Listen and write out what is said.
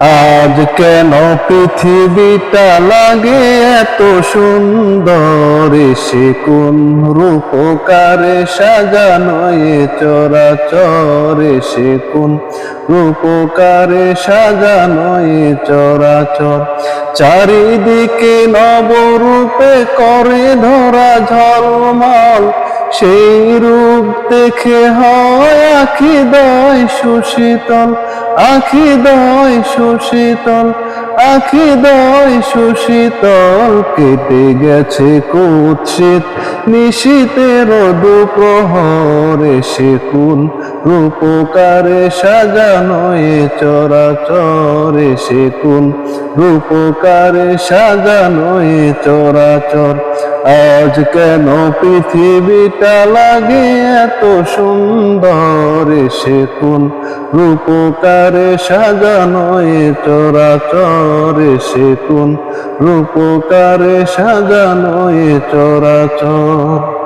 আজ কেন পৃথিবীটা লাগে এত সুন্দর? সে কোন রূপকারে সাজানো এ চরাচরে? সে কোন রূপকারে সাজানো এ চরাচর? চারিদিকে নবরূপে করে ধরা ঝলমল। সেই রূপ দেখে হয় আখি দয় সুশীতল। আখি দয় সুশীতল, আখি দয় সুশীতল, কেটে গেছে কুৎসিত, নিশীতের দুপ্রহরে সে কোন রূপকারে সাজানো এ চরাচরে সে কোন রূপকারে সাজানো এ চরাচর। আজ কেন পৃথিবীটা লাগে এত সুন্দর? সে কোন রূপকারে সাজানো, এ চরাচরে সে কোন রূপকারে সাজানো, এ চরাচর।